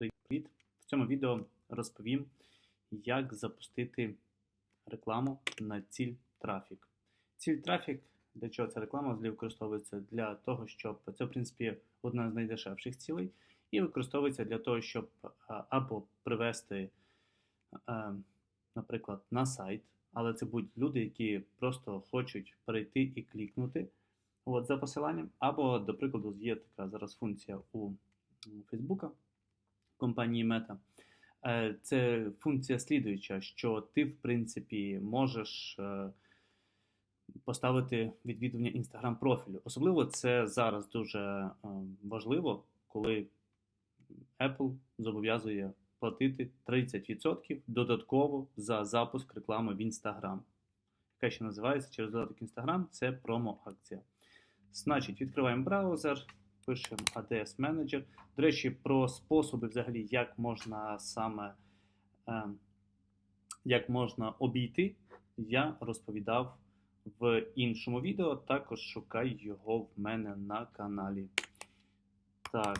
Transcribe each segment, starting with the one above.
Привіт! В цьому відео розповім, як запустити рекламу на ціль трафік. Ціль трафік, для чого ця реклама взагалі використовується? Для того, щоб це, в принципі, одна з найдешевших цілей, і використовується для того, щоб або привести, наприклад, на сайт, але це будуть люди, які просто хочуть перейти і клікнути от, за посиланням, або, до прикладу, є така зараз функція у Фейсбука компанії. Е, Це функція слідуюча, що ти, в принципі, можеш е, поставити відвідування Instagram профілю. Особливо це зараз дуже е, важливо, коли Apple зобов'язує платити 30% додатково за запуск реклами в Instagram. Яка ще називається через додаток Instagram, це промо-акція. Значить, відкриваємо браузер, пишемо ADS Manager. До речі, про способи, взагалі, як можна саме е, як можна обійти, я розповідав в іншому відео. Також шукай його в мене на каналі. Так.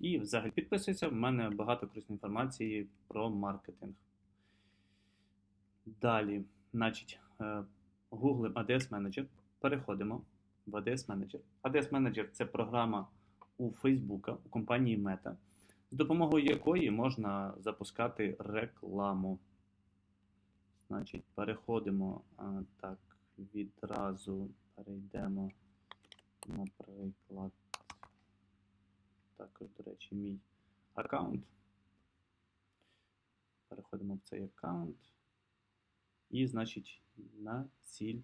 І взагалі підписуйся, в мене багато корисної інформації про маркетинг. Далі, значить, Google ADS Manager. Переходимо в ADS Manager. ADS Manager це програма у Facebook, у компанії Meta, з допомогою якої можна запускати рекламу. Значить, переходимо а, так, відразу перейдемо, наприклад, також, до речі, мій аккаунт. Переходимо в цей аккаунт. І, значить, на ціль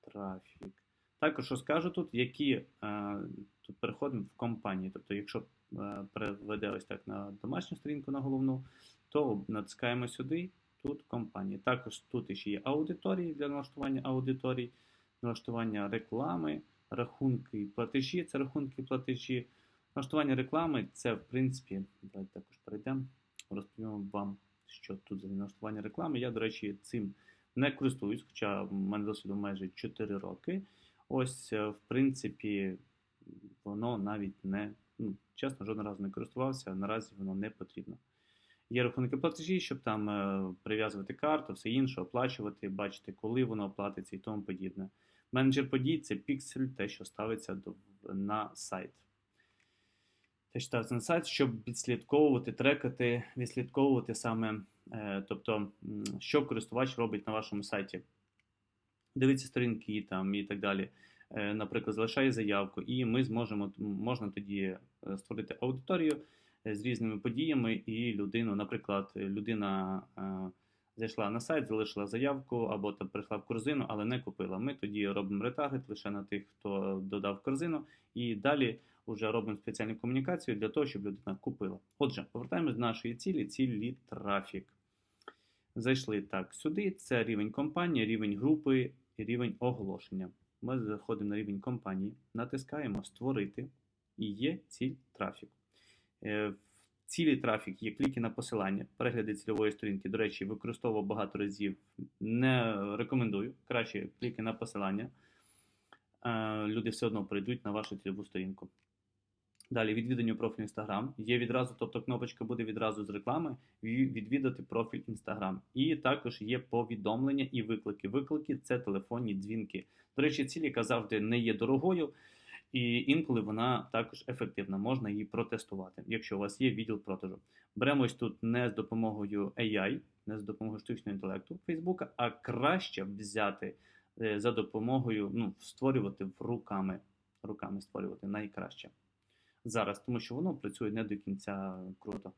трафік. Також що скажу тут, які е, тут переходимо в компанії. Тобто, якщо е, переведе ось так на домашню сторінку на головну, то натискаємо сюди, тут компанії. Також тут ще є аудиторії для налаштування аудиторій, налаштування реклами, рахунки і платежі, це рахунки і платежі. Налаштування реклами це, в принципі, давайте також перейдемо, розповімо вам, що тут за налаштування реклами. Я, до речі, цим не користуюсь, хоча в мене досвіду майже 4 роки. Ось, в принципі, воно навіть не, ну, чесно, жодного разу не користувався, наразі воно не потрібно. Є рахунки платежі, щоб там е, прив'язувати карту, все інше, оплачувати, бачити, коли воно оплатиться і тому подібне. Менеджер подій це піксель, те, що ставиться до, на сайт. Те, що ставиться на сайт, щоб відслідковувати, трекати, відслідковувати саме, е, тобто, що користувач робить на вашому сайті дивиться сторінки там і так далі. Е, Наприклад, залишає заявку, і ми зможемо можна тоді е, створити аудиторію е, з різними подіями, і людину, наприклад, людина зайшла на сайт, залишила заявку або там прийшла в корзину, але не купила. Ми тоді робимо ретаргет лише на тих, хто додав корзину, і далі вже робимо спеціальну комунікацію для того, щоб людина купила. Отже, повертаємось до нашої цілі, цілі трафік. Зайшли так сюди. Це рівень компанії, рівень групи і рівень оголошення. Ми заходимо на рівень компанії, натискаємо Створити і є ціль трафік. В цілі трафік є кліки на посилання, перегляди цільової сторінки. До речі, використовував багато разів. Не рекомендую. Краще кліки на посилання. Люди все одно прийдуть на вашу цільову сторінку. Далі відвідання профіль Instagram. Є відразу, тобто кнопочка буде відразу з реклами, відвідати профіль Instagram. І також є повідомлення і виклики. Виклики це телефонні дзвінки. До речі, ціль, яка завжди не є дорогою, і інколи вона також ефективна, можна її протестувати, якщо у вас є відділ продажу. Беремо ось тут не з допомогою AI, не з допомогою штучного інтелекту Фейсбука, а краще взяти е, за допомогою ну, створювати руками. Руками створювати найкраще зараз, тому що воно працює не до кінця круто.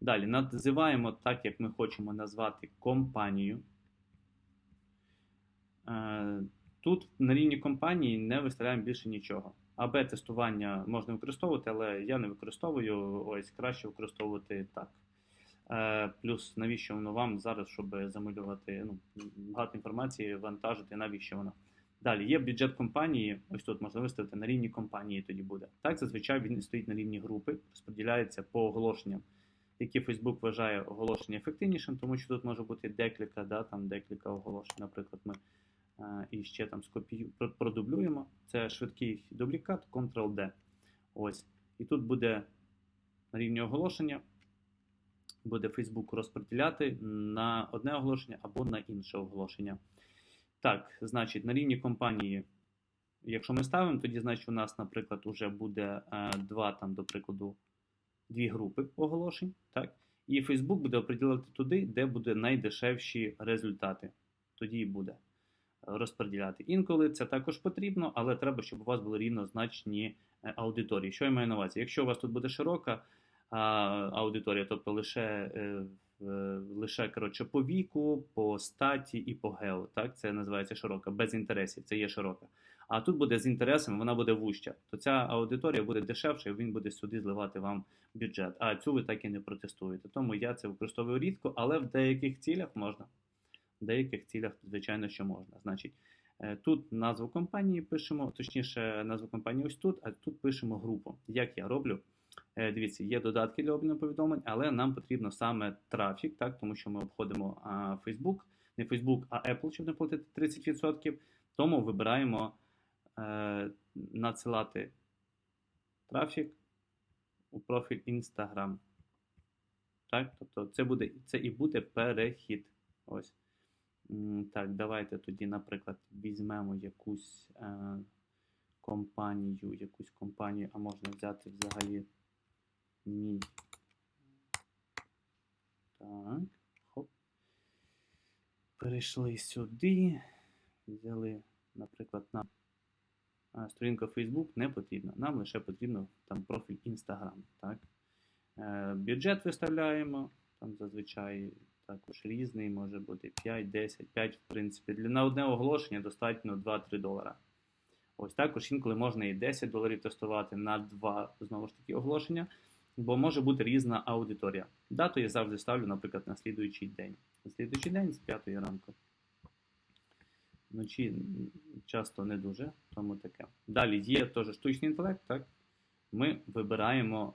Далі називаємо так, як ми хочемо назвати компанію. Е, тут на рівні компанії не виставляємо більше нічого. АБ тестування можна використовувати, але я не використовую, ось краще використовувати так. Е, плюс, навіщо воно вам зараз, щоб замалювати ну, багато інформації, вантажити, навіщо воно. Далі є бюджет компанії, ось тут можна виставити на рівні компанії, тоді буде. Так, зазвичай він стоїть на рівні групи, розподіляється по оголошенням, які Facebook вважає оголошення ефективнішим, тому що тут може бути декілька, да, там декілька оголошень. Наприклад, ми а, і ще там скопію продублюємо. Це швидкий дублікат, Ctrl-D. Ось. І тут буде на рівні оголошення буде Facebook розподіляти на одне оголошення або на інше оголошення. Так, значить, на рівні компанії, якщо ми ставимо, тоді значить у нас, наприклад, вже буде е, два там, до прикладу, дві групи оголошень. Так? І Facebook буде оприділяти туди, де буде найдешевші результати. Тоді і буде розподіляти. Інколи це також потрібно, але треба, щоб у вас були рівнозначні е, аудиторії. Що я маю на увазі? Якщо у вас тут буде широка аудиторія, тобто лише, е, лише коротше, по віку, по статі і по гео, так? це називається широка, без інтересів, це є широка. А тут буде з інтересами, вона буде вужча. То ця аудиторія буде дешевша, і він буде сюди зливати вам бюджет. А цю ви так і не протестуєте. Тому я це використовую рідко, але в деяких цілях можна. В деяких цілях, звичайно, що можна. Значить, е, тут назву компанії пишемо, точніше, назву компанії ось тут, а тут пишемо групу. Як я роблю? Е, Дивіться, є додатки для обміну повідомлень, але нам потрібно саме трафік, так, тому що ми обходимо а, Facebook, не Facebook, а Apple, щоб не платити 30%. Тому вибираємо е, надсилати трафік у профіль Instagram. Так, тобто це буде це і буде перехід. Ось. Так, давайте тоді, наприклад, візьмемо якусь е, компанію, якусь компанію, а можна взяти взагалі мій. Так, хоп. Перейшли сюди. Взяли, наприклад, нам сторінка Facebook не потрібна. Нам лише потрібно там профіль Instagram. Так? Е, бюджет виставляємо, там зазвичай також різний, може бути 5, 10, 5, в принципі. Для, на одне оголошення достатньо 2-3 долара. Ось також інколи можна і 10 доларів тестувати на 2 знову ж таки оголошення, бо може бути різна аудиторія. Дату я завжди ставлю, наприклад, на слідуючий день. На слідуючий день з 5 ранку. Вночі часто не дуже, тому таке. Далі є теж штучний інтелект, так? Ми вибираємо,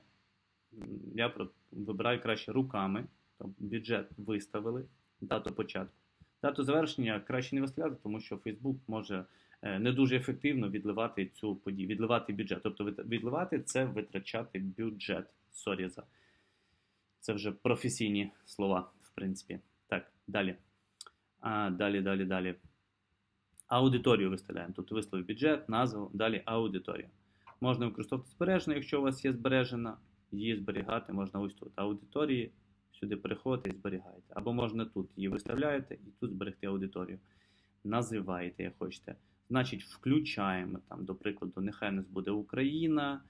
я вибираю краще руками, тобто бюджет виставили, дату початку. Дату завершення краще не виставляти, тому що Facebook може е, не дуже ефективно відливати цю подію, відливати бюджет. Тобто відливати це витрачати бюджет. Сорі за це вже професійні слова, в принципі. Так, далі. А, далі, далі, далі. Аудиторію виставляємо. Тобто виставив бюджет, назву, далі аудиторія. Можна використовувати збережено, якщо у вас є збережена, її зберігати можна ось тут. Аудиторії, сюди переходите і зберігаєте. Або можна тут її виставляєте і тут зберегти аудиторію. Називаєте, як хочете. Значить, включаємо там, до прикладу, нехай у нас буде Україна,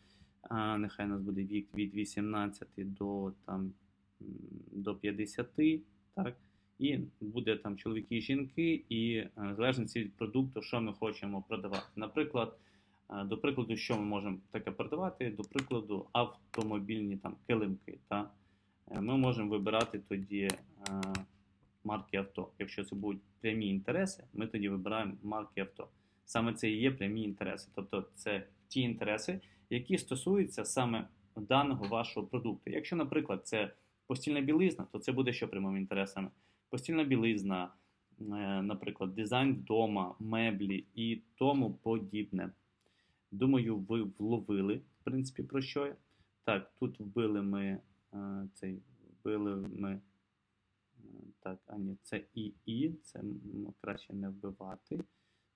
а, нехай у нас буде вік від 18 до, там, до 50, так? І буде там чоловіки і жінки, і е, в залежності від продукту, що ми хочемо продавати. Наприклад, е, до прикладу, що ми можемо таке продавати? До прикладу, автомобільні там килимки. Та? Е, Ми можемо вибирати тоді марки авто. Якщо це будуть прямі інтереси, ми тоді вибираємо марки авто. Саме це і є прямі інтереси. Тобто це ті інтереси, які стосуються саме даного вашого продукту. Якщо, наприклад, це постільна білизна, то це буде що прямими інтересами? Постільна білизна, е, наприклад, дизайн вдома, меблі і тому подібне. Думаю, ви вловили, в принципі, про що я. Так, тут вбили ми е, цей, вбили ми. е, Так, а ні, це ІІ, це краще не вбивати.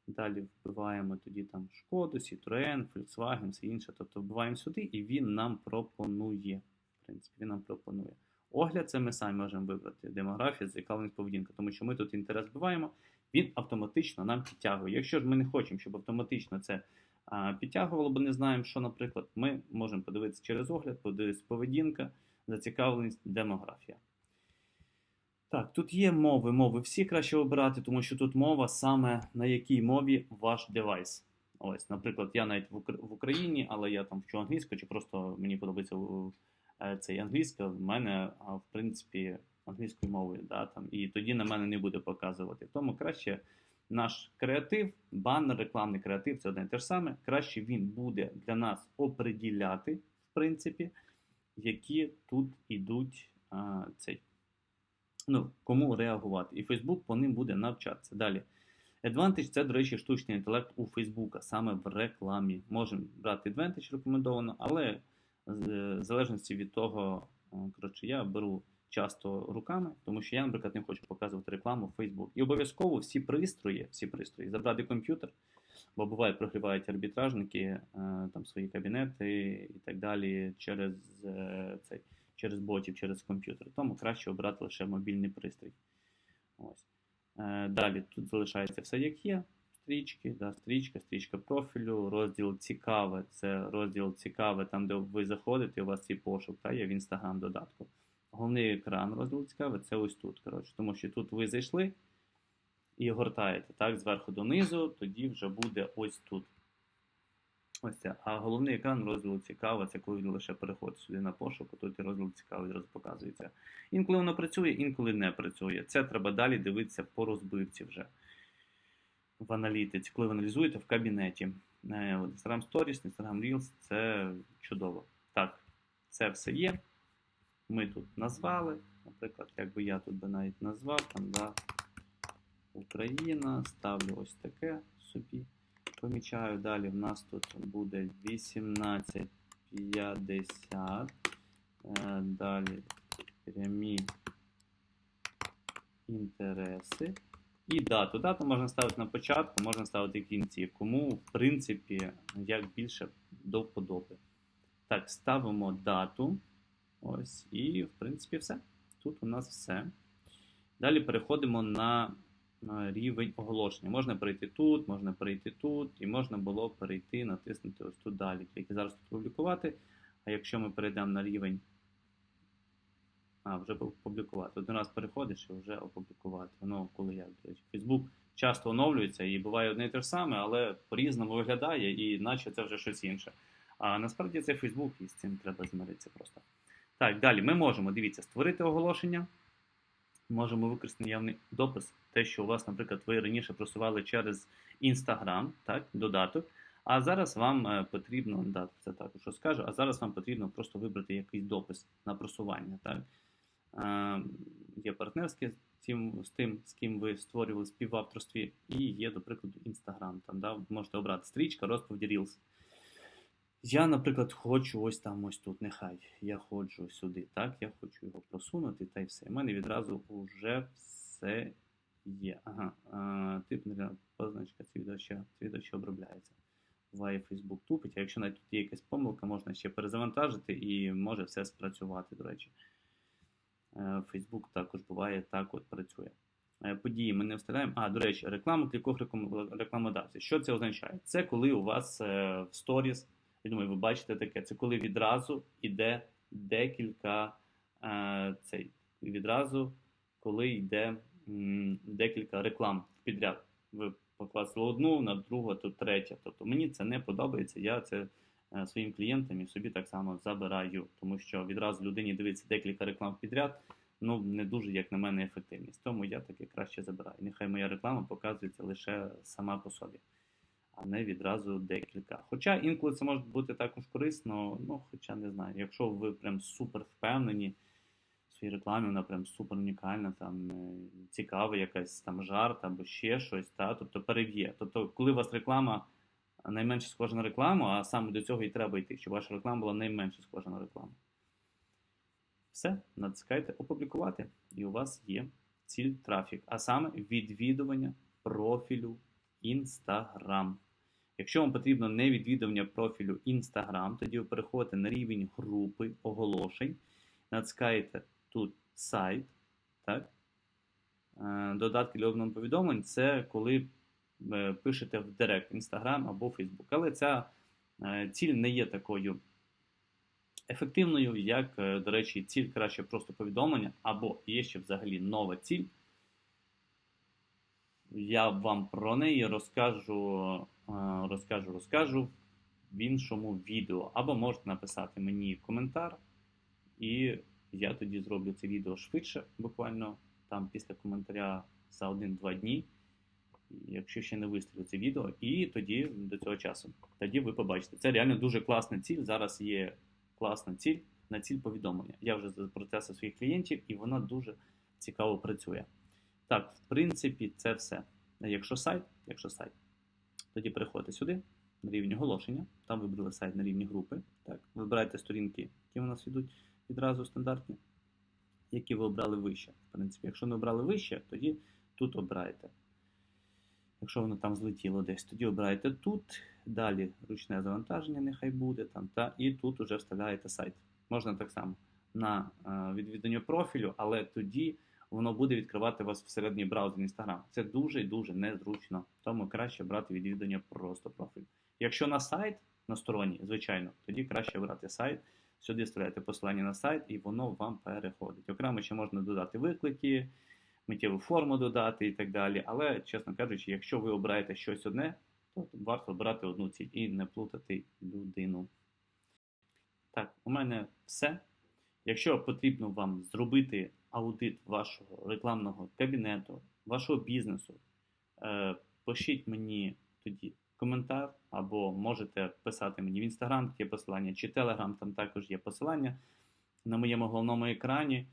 Далі вбиваємо тоді там Шкоду, Citroen, Volkswagen, все інше. Тобто вбиваємо сюди, і він нам пропонує. В принципі, він нам пропонує. Огляд це ми самі можемо вибрати. Демографія, зацікавленість поведінка, тому що ми тут інтерес вбиваємо, він автоматично нам підтягує. Якщо ж ми не хочемо, щоб автоматично це а, підтягувало, бо не знаємо, що, наприклад, ми можемо подивитися через огляд, подивитися поведінка, зацікавленість, демографія. Так, тут є мови, мови всі краще обирати, тому що тут мова саме на якій мові ваш девайс. Ось, наприклад, я навіть в Україні, але я там вчу англійську, чи просто мені подобається е, цей англійська, в мене, в принципі, англійською мовою, да, там, і тоді на мене не буде показувати. Тому краще наш креатив, банер, рекламний креатив це одне і те ж саме. Краще він буде для нас оприділяти, в принципі, які тут ідуть цей ну, кому реагувати. І Facebook по ним буде навчатися. Далі. Advantage це, до речі, штучний інтелект у Facebook, саме в рекламі. Можемо брати Advantage рекомендовано, але в залежності від того, е, коротше, я беру часто руками, тому що я, наприклад, не хочу показувати рекламу в Facebook. І обов'язково всі пристрої, всі пристрої, забрати комп'ютер, бо буває, прогрівають арбітражники е, там свої кабінети і так далі через е, цей. Через ботів, через комп'ютер. Тому краще обрати лише мобільний пристрій. Ось. Е, Далі тут залишається все як є. Стрічки, да, стрічка, стрічка профілю, розділ цікаве. Це розділ цікаве, там, де ви заходите, у вас цей пошук та, є в інстаграм додатку. Головний екран розділ цікаве, це ось тут. Коротше, тому що тут ви зайшли і гортаєте так, зверху донизу, тоді вже буде ось тут. Ось це. А головний екран розділу цікаве, це коли ви лише переходите сюди на пошук, тут і розділ цікавий одразу показується. Інколи воно працює, інколи не працює. Це треба далі дивитися по розбивці вже в аналітиці, коли ви аналізуєте в кабінеті. Е, Instagram Stories, Instagram Reels це чудово. Так, це все є. Ми тут назвали. Наприклад, як би я тут би навіть назвав, там, да, Україна, ставлю ось таке собі. Помічаю, далі в нас тут буде 1850. Е, Далі прямі інтереси. І дату. Дату можна ставити на початку, можна ставити в кінці. Кому, в принципі, як більше до вподоби. Так, ставимо дату. Ось, і, в принципі, все. Тут у нас все. Далі переходимо на на рівень оголошення. Можна перейти тут, можна перейти тут, і можна було перейти, натиснути ось тут далі. Тільки зараз тут публікувати. А якщо ми перейдемо на рівень. А, вже опублікувати. Один раз переходиш і вже опублікувати. Воно коли як, до речі, Facebook часто оновлюється і буває одне і те ж саме, але по-різному виглядає, і наче це вже щось інше. А насправді це Facebook, і з цим треба змиритися просто. Так, далі ми можемо, дивіться, створити оголошення. Можемо використати наявний допис, те, що у вас, наприклад, ви раніше просували через Instagram, так, додаток. А зараз вам е, потрібно, да, це також розкажу, а зараз вам потрібно просто вибрати якийсь допис на просування. Так. Е, є партнерське з тим, з ким ви створювали співавторстві, і є, до прикладу, Instagram. Там, да, можете обрати стрічка, розповіді Reels. Я, наприклад, хочу ось там, ось тут, нехай. Я ходжу сюди, так, я хочу його просунути, та й все. У мене відразу вже все є. Ага. А, тип позначка, відео ще обробляється. Буває Facebook тупить, а якщо навіть тут є якась помилка, можна ще перезавантажити і може все спрацювати, до речі. Е, Facebook також буває так от працює. Е, Події ми не вставляємо. А, до речі, реклама кількох рекламодавців. Що це означає? Це коли у вас е, в сторіс я думаю, ви бачите таке. Це коли відразу йде декілька е, цей, відразу, коли йде м, декілька реклам підряд. Ви покласили одну, на другу, то третя. Тобто мені це не подобається. Я це е, своїм клієнтам і собі так само забираю, тому що відразу людині дивиться декілька реклам підряд. Ну, не дуже, як на мене, ефективність. Тому я таке краще забираю. Нехай моя реклама показується лише сама по собі а не відразу декілька. Хоча інколи це може бути також корисно, ну хоча не знаю, якщо ви прям супер впевнені в своїй рекламі, вона прям супер унікальна, там е, цікава якась там жарт або ще щось, та, тобто переб'є. Тобто, коли у вас реклама найменше схожа на рекламу, а саме до цього і треба йти, щоб ваша реклама була найменше схожа на рекламу. Все, натискайте опублікувати, і у вас є ціль трафік, а саме відвідування профілю Instagram. Якщо вам потрібно не відвідування профілю Instagram, тоді ви переходите на рівень групи оголошень, натискаєте тут сайт, так? Е, Додатки для обміну повідомлень це коли е, пишете в Директ Instagram або Facebook. Але ця е, ціль не є такою ефективною, як, до речі, ціль краще просто повідомлення, або є ще взагалі нова ціль. Я вам про неї розкажу, розкажу, розкажу в іншому відео. Або можете написати мені коментар, і я тоді зроблю це відео швидше, буквально там після коментаря за 1-2 дні. Якщо ще не виставлю це відео, і тоді до цього часу. Тоді ви побачите. Це реально дуже класна ціль. Зараз є класна ціль на ціль повідомлення. Я вже процесу своїх клієнтів, і вона дуже цікаво працює. Так, в принципі, це все. Якщо сайт, якщо сайт, тоді переходите сюди, на рівні оголошення, там вибрали сайт на рівні групи. Так, вибираєте сторінки, які у нас йдуть відразу стандартні, які ви обрали вище. В принципі, якщо не обрали вище, тоді тут обираєте. Якщо воно там злетіло десь, тоді обираєте тут. Далі ручне завантаження нехай буде там, та, і тут уже вставляєте сайт. Можна так само на е, відвідання профілю, але тоді воно буде відкривати вас всередині браузера Instagram. Це дуже і дуже незручно. Тому краще брати відвідування просто профілю. Якщо на сайт на стороні, звичайно, тоді краще брати сайт. Сюди вставляєте посилання на сайт, і воно вам переходить. Окремо ще можна додати виклики, миттєву форму додати і так далі. Але, чесно кажучи, якщо ви обираєте щось одне, то варто обрати одну ціль і не плутати людину. Так, у мене все. Якщо потрібно вам зробити аудит вашого рекламного кабінету, вашого бізнесу, е, пишіть мені тоді коментар, або можете писати мені в інстаграм, є посилання, чи телеграм, там також є посилання на моєму головному екрані.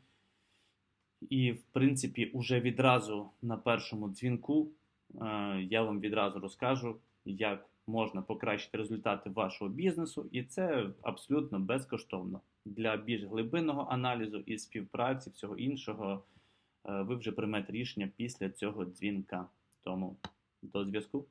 І, в принципі, уже відразу на першому дзвінку е, я вам відразу розкажу, як можна покращити результати вашого бізнесу, і це абсолютно безкоштовно. Для більш глибинного аналізу і співпраці, всього іншого, е, ви вже приймете рішення після цього дзвінка. Тому до зв'язку.